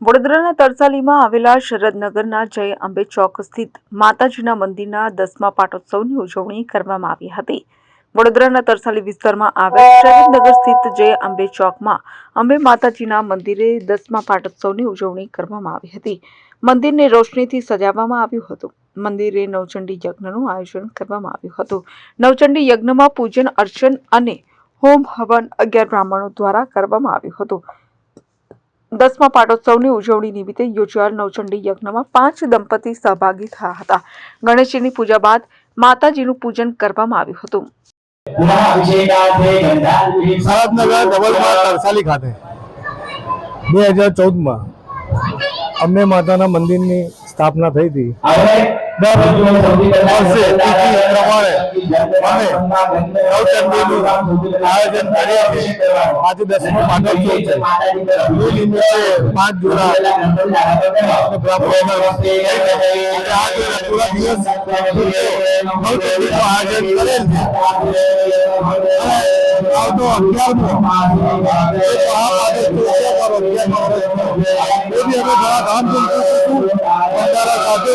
વડોદરાના તરસાલીમાં આવેલા શરદનગરના જય અંબે ચોક સ્થિત માતાજીના મંદિરના દસમા પાટોત્સવની ઉજવણી કરવામાં આવી હતી. વડોદરાના તરસાલી વિસ્તારમાં આવેલ શરદનગર સ્થિત જય અંબે ચોકમાં અંબે માતાજીના મંદિરે દસમા પાટોત્સવની ઉજવણી કરવામાં આવી હતી. મંદિરને રોશનીથી સજાવવામાં આવ્યું હતું. મંદિરે નવચંડી યજ્ઞનું આયોજન કરવામાં આવ્યું હતું. નવચંડી યજ્ઞમાં પૂજન, અર્ચન અને હોમ હવન અગિયાર બ્રાહ્મણો દ્વારા કરવામાં આવ્યું હતું. દસમા પાટોત્સવની ઉજવણી નિમિત્તે યોજાયેલ નવચંડી યજ્ઞમાં પાંચ દંપતી સહભાગી થયા હતા. ગણેશજીની પૂજા બાદ માતાજીનું પૂજન કરવામાં આવ્યું હતું. શરદનગર ડબલમાં તરસાલી ખાતે બે હજાર ચૌદમાં અમને માતાના મંદિરની સ્થાપના થઈ હતી. દર વર્ષે તિથિ પ્રમાણે અમે નવચંડીનું આયોજન કરીએ છીએ આજે દસમો નિમિત્તે પાંચ દિવસ નવચંડીનું આયોજન કરેલ. છે આવતો અગિયારમો બી અમે ઘણા ધામધૂમ કરીશું સાથે